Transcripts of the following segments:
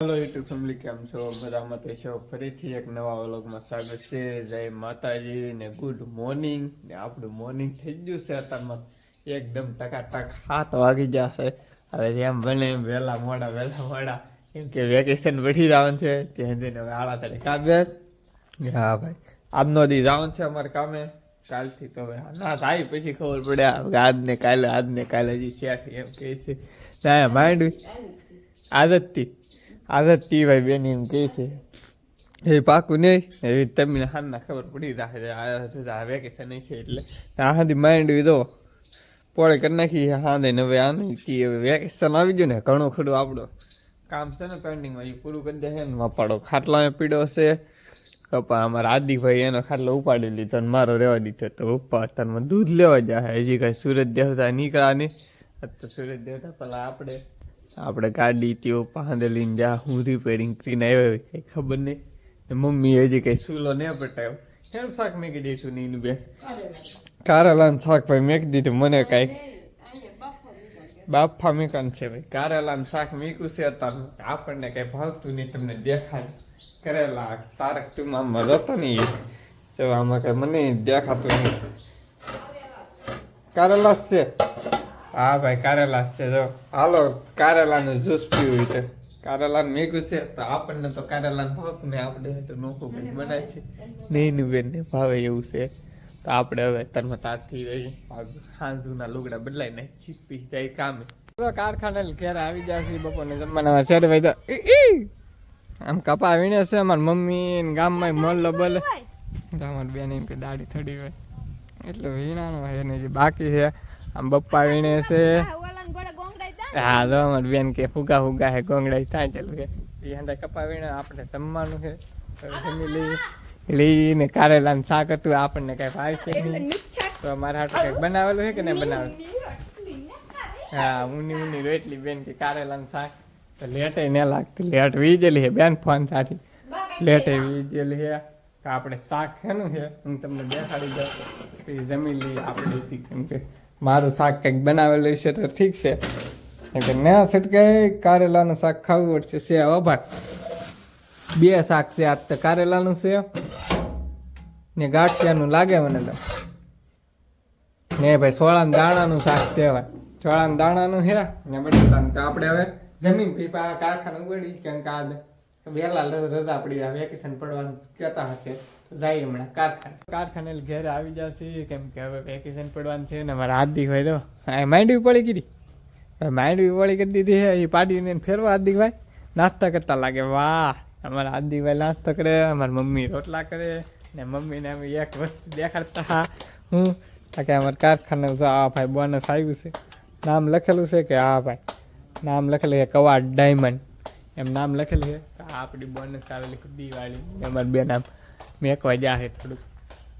Hello YouTube family કેમ છો? મજામાં તો છો? ફરીથી એક નવા વ્લોગમાં સ્વાગત છે. જય માતાજી ને ગુડ મોર્નિંગ ને આપણું મોર્નિંગ થઈ ગયું છે અત્યારમાં. એકદમ ટકાટક હાથ વાગી જશે હવે જેમ બને એમ વહેલા મોડા વહેલા મોડા. કેમ કે વેકેશન વધી જવાનું છે. ત્યાં જઈને હવે આળા તારે કાબે હા ભાઈ, આજનો દી જવાનું છે અમારે કામે. કાલથી તો હવે ના થાય, પછી ખબર પડે. આજને કાલે આજ ને કાલે હજી શેઠ એમ કહે છે. ના માઇન્ડ આદતથી. આદતથી ભાઈ બેન એમ કહે છે. એ પાકું નહીં. એવી તમને હાલના ખબર પડી રાખે છે. આ વેકેશન છે એટલે. આ સુધી માઇન્ડ વિધો પોળે કરી નાખી હા દઈને હવે આ નહીં વેકેશન આવી ગયું ને ઘણું ખડું આપણું કામ છે ને પેન્ડિંગમાં એ પૂરું કરી દે છે ને વાપાડો. ખાટલા પીડો છે. કપા અમારા આદિભાઈ એનો ખાટલો ઉપાડી લીધો અને મારો રહેવા દીધો. તો ઉપા અત્યારમાં દૂધ લેવા જાય. હજી કાંઈ સુરત દેવતા નીકળ્યા નહીં. તો સુરત દેવતા પેલા આપણે આપણે ગાડી તેઓ પાંદે લઈને જા હું રિપેરિંગ કરીને આવ્યો કંઈ ખબર નહીં. ને મમ્મી હજી કંઈ સૂલો નહીં પટાયો કેમ શાક મેકી દઈશું નીનું બે કારેલાનું શાક ભાઈ મેં દીધું. મને કાંઈ. બાફા મેકાન છે ભાઈ. કારેલાનું શાક મીકું છે અત્યારે. આપણને કંઈ ભાવતું નહીં, તમને દેખાય. કરેલા તારક તું આમાં જતો નહીં. જો આમાં કંઈ મને દેખાતું નહીં. કારેલા છે. હા, ભાઈ, કારેલા છે, જો. હાલો, કારેલાનું જ્યુસ પીવું છે. કારેલાનું મેઘું છે, તો આપણને તો કારેલાનું ભાવ ને આપણે તો નોખું કંઈક બનાવે છે નહીં બેન ને ભાવે એવું છે. તો આપણે હવે તરમાં તારથી રહી. સાંજુના લુગડા બદલાઈ ને ચીપી જાય કામે. કારખાને ઘેર આવી છે બપોરને જમવાના છે ભાઈ તો. આમ કપા વીણે છે, અમારી મમ્મી ને ગામમાં મલ બોલે તો અમારી બેન એમ કે દાઢી થડી હોય. એટલે વીણાનો હોય એને જે બાકી છે. આમ બપ્પા વીણે છે. હા તો અમારી બેન કે ફુગા ફુગા હે ગોંગડાઈ થાય ચાલુ કે એ હંડા કપા વીણે આપણે જમવાનું છે. જમી લઈને કારેલાનું શાક હતું આપણને કઈ ભાવ છે નહીં. તો મારા હાટું કંઈક બનાવેલું છે કે નહીં બનાવેલું? હા ઊની ઊની રોટલી બેન કે કારેલાનું શાક. તો લેટે ન લાગતી લેટ વીજેલી હે બેન ફોન સાથે. લેટે વીજેલી છે. તો આપણે શાક શેનું છે? હું તમને દેખાડી દઉં. એ જમી લઈએ આપણે કેમ કે મારું શાક કંઈક બનાવેલું છે તો ઠીક છે. કે ના છટકે કારેલાનું શાક ખાવું પડશે છે. અભાર બે શાક છે આજ તો કારેલાનું છે ને ગાંઠિયાનું લાગે મને તો. ને ભાઈ સોળાના દાણાનું શાક કહેવાય. સોળાના દાણાનું છે ને બટેટાનું. તો આપણે હવે જમીન પીપા કારખાનું ઉગડી કેમ કે આ વહેલા રજા પડી આ વેકેશન પડવાનું કહેતા હશે જઈએ હમણાં કારખાને. કારખાને ઘેર આવી જશે, કેમ કે હવે વેકેશન પડવાનું છે ને મારા હાથ દી ભાઈ તો માંડવી પડી કીધી માંડવી પડી કરી દીધી છે, એ પાડીને ફેરવા હાથ દી ભાઈ. નાસ્તા કરતા લાગે, વાહ, અમારા હાથ દી ભાઈ નાસ્તો કરે, અમારી મમ્મી રોટલા કરે, ને મમ્મીને અમે એક વસ્તુ દેખાડતા. હા કે અમારા કારખાને જો આ ભાઈ બોનસ આવ્યું છે. નામ લખેલું છે કે હા ભાઈ, નામ લખેલું છે કવાડ ડાયમંડ એમ નામ લખેલું છે. આપણી બોનસ આવેલી દિવાળી. અમારે બેન આમ મેકવા છે થોડુંક.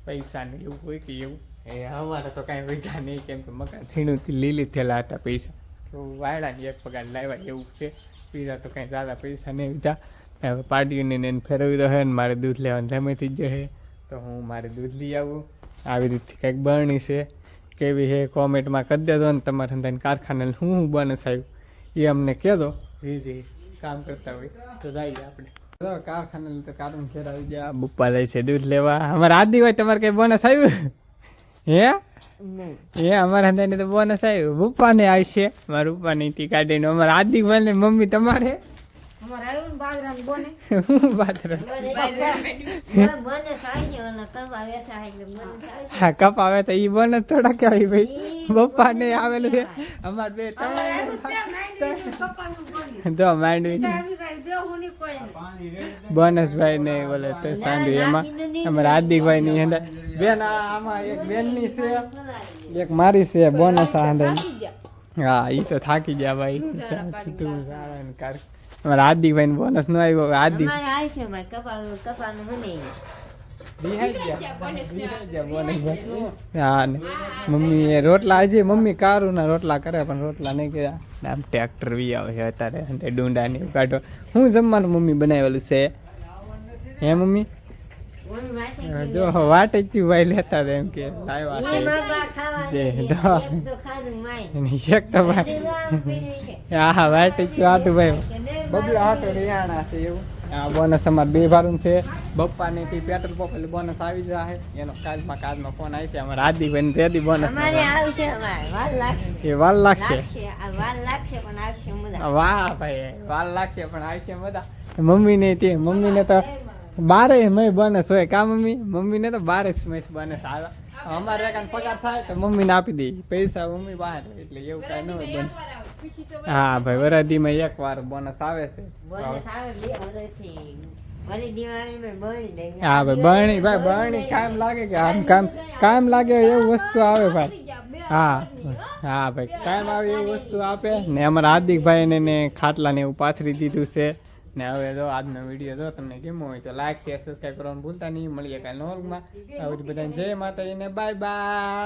પૈસાનું એવું હોય કે એવું. એ અમારે તો કાંઈ વધ્યા નહીં, કેમ કે મકાન થીણુંથી લીલી થયેલા હતા પૈસા. તો વાયડાની એક પગાર લાવ્યા એવું છે. પીઝા તો કાંઈ દાદા પૈસા નહીં લીધા. હવે પાર્ટીઓને એને ફેરવી દો હે ને મારે દૂધ લેવાનું ધમેથી જ જશે તો હું મારે દૂધ લઈ આવું. આવી રીતે કંઈક બરણી છે. કેવી છે કોમેન્ટમાં કરી દેજો ને તમારે ધંધાને કારખાને હું હું બોનસ આવ્યું એ અમને કહેજો. જી, જે. કામ કરતા હોય. તો જઈએ આપણે. તો કારખાને તો કારણ ઘેર આવી ગયા. બપ્પા જાય છે દૂધ લેવા. અમારે આદિ હોય તમારે કઈ બોનસ આવ્યું? હે? એ અમારા અંદર તો બોનસ આવ્યું. બપ્પાને આવશે. મારા પપ્પાની ટી કાઢીને. અમારા આદિ ભાઈ ને મમ્મી તમારે. હું બોને કપા બોને આવે તો ઈ બોનસ થોડા કહેવાય ભાઈ. બપ્પા ને આવેલું છે. અમાર બે અમારે આવ્યું જ છે, માંડવીનું કપાનું બોને. તો માંડવી એટલે આવી નહીં કોઈને. બોનસ ભાઈ ને બોલે તો સાંજે એમાં. અમારા હાર્દિક ભાઈ ની અંદર. બેન આમાં એક બેનની છે. એક મારી છે બોનસ આ હા ઈ તો થાકી ગયા ભાઈ. તું અમારા હાર્દિક ભાઈ ને બોનસ નો આવ્યો હાર્દિક હા મમ્મી રોટલા આજે મમ્મી કારું ના રોટલા કરે પણ રોટલા નહીં કર્યા. આમ ટ્રેક્ટર વી આવે છે અત્યારે તે ડુંડા ને કાઢો. હું જમવાનું મમ્મી બનાવેલું છે? હે મમ્મી? જો વાટે જ ભાઈ લેતા હતા એમ કે. એક તો ભાઈ. હા હા વાટે જ આટું ભાઈ. બબલા હાટો રિયાણા છે એવું. આ બોનસ અમારે બે ભારું છે. બપ્પા થી પેટ્રોલ પંપ એટલે બોનસ આવી જાય એનો કાલમાં કાલમાં ફોન આવી છે અમારા આદિભાઈ ને તેદી બોનસ અમારે આવશે અમારે. વાર લાગશે. એ વાર લાગશે? લાગશે. લાગશે પણ આવશે મુદા વાહ ભાઈ વાલ લાગશે પણ આવશે બધા મમ્મી ને તે મમ્મી ને તો બારે મય બોનસ હોય. કા મમ્મી? મમ્મી ને તો બારે જ મય બોનસ આવે. અમારે કાન પગાર થાય તો મમ્મીને આપી દે. પૈસા મમ્મી બહાર એટલે એવું કાંઈ ન હોય બન. હા ભાઈ વરાદીમાં એક વાર બોનસ આવે છે. હા ભાઈ બરણી ભાઈ બરણી કામ લાગે કે આમ કામ કામ લાગે એવું વસ્તુ આવે ભાઈ. હા હા ભાઈ કામ આવે એવું વસ્તુ આપે. ને અમારા હાર્દિકભાઈ ને ને ખાટલા ને એવું પાથરી દીધું છે. ને હવે જો આજનો વીડિયો જો તમને ગમ્યો હોય તો લાઈક શેર સબસ્ક્રાઈબ કરવાનું ભૂલતા નહીં. મળીએ કાલે નોર્મમાં આવી બધાને. જય માતાજીને બાય બાય